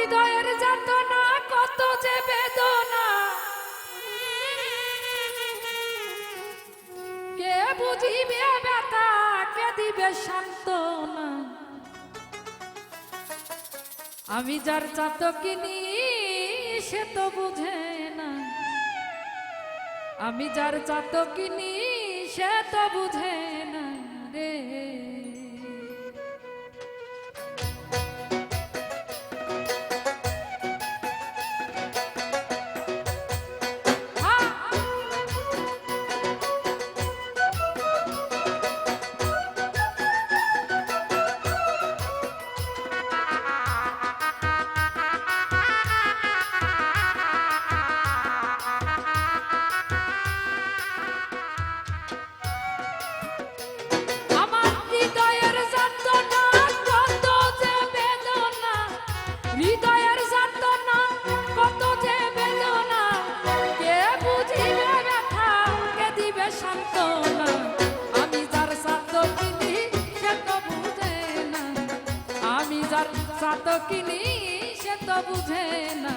হৃদয়ের যাতনা, কত যে বেদনা। কে বুঝিবে ব্যথা, কে দিবে সান্ত্বনা। আমি যার চাত কিনি সে তো বুঝে না। আমি যার চাত কিনি সে তো বুঝে না রে। সাথ কিনি সে তো বুঝে না।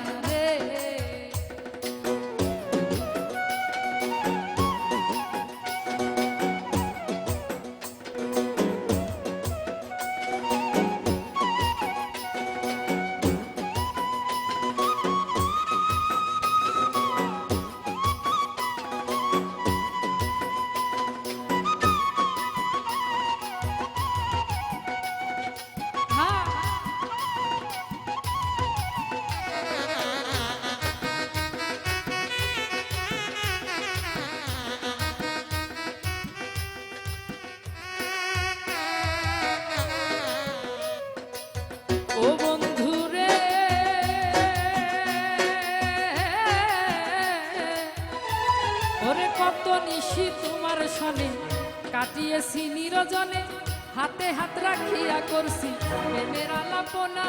নিরজনে হাতে হাত রাখিয়া করছি প্রেমের আলাপনা।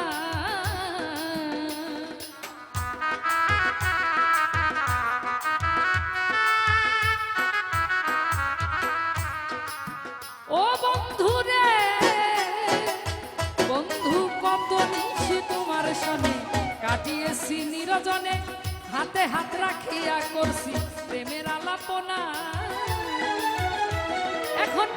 বন্ধু কত কাটিয়েছি নিরজনে, হাতে হাত রাখিয়া করছি প্রেমের আলাপনা। এখন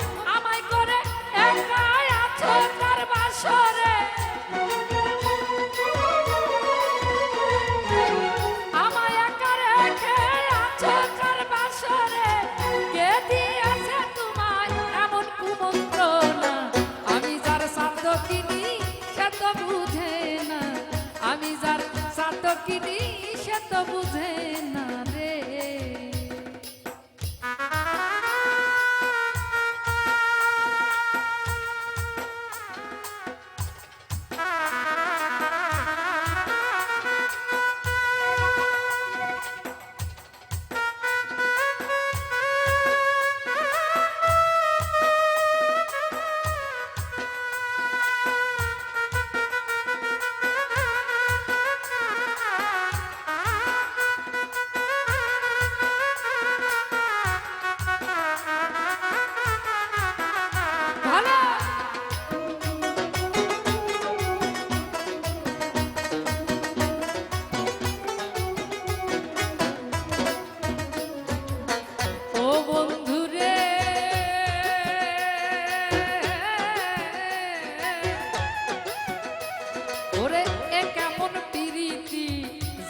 কিনি সে তো বুঝে না।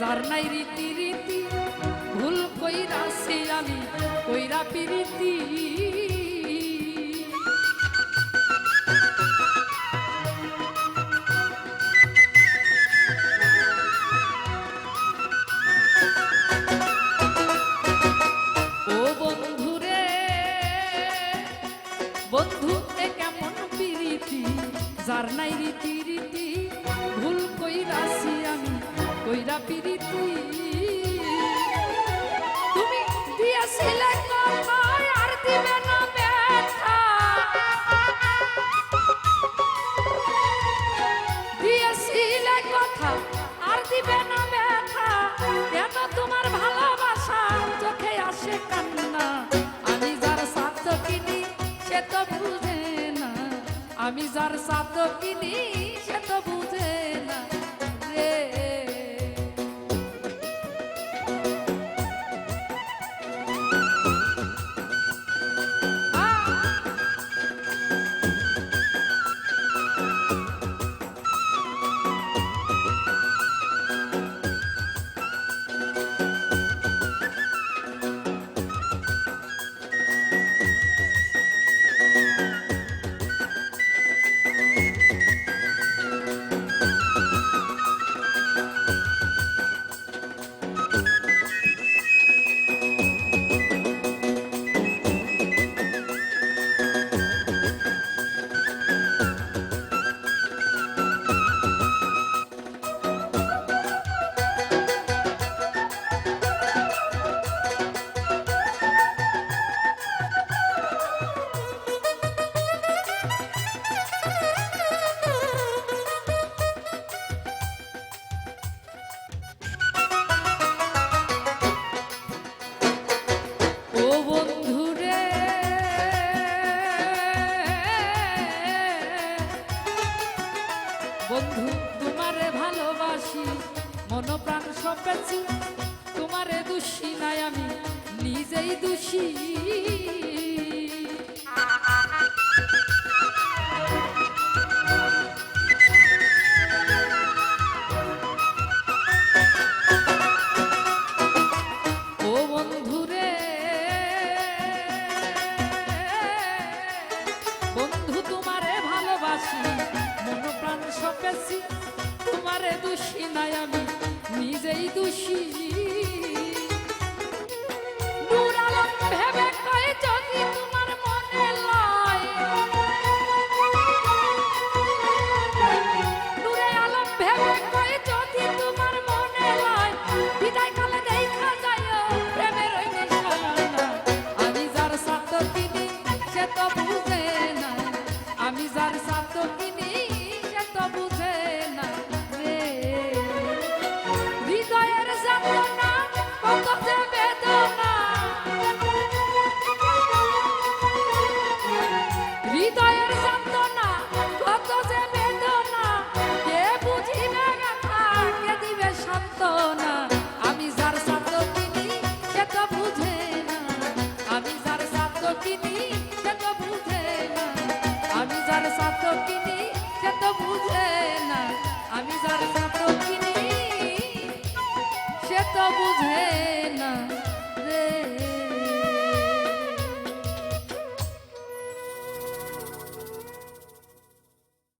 যার নাই রীতি রীতি ভুল কইরাছি আমি কইরা পিরিতি। কইরা তুমি দিয়েছিলে কথা আর দিবে না ব্যথা? দিয়েছিলে কথা আর দিবে না ব্যথা? কেন তোমার ভালোবাসা চোখে আসে কান্না? আমি যার সাথ কিনি, সে তো বুঝে না। আমি যার সাথ কিনি, সে তো বুঝে কারে দোষী নাই আমি নিজেই দোষী।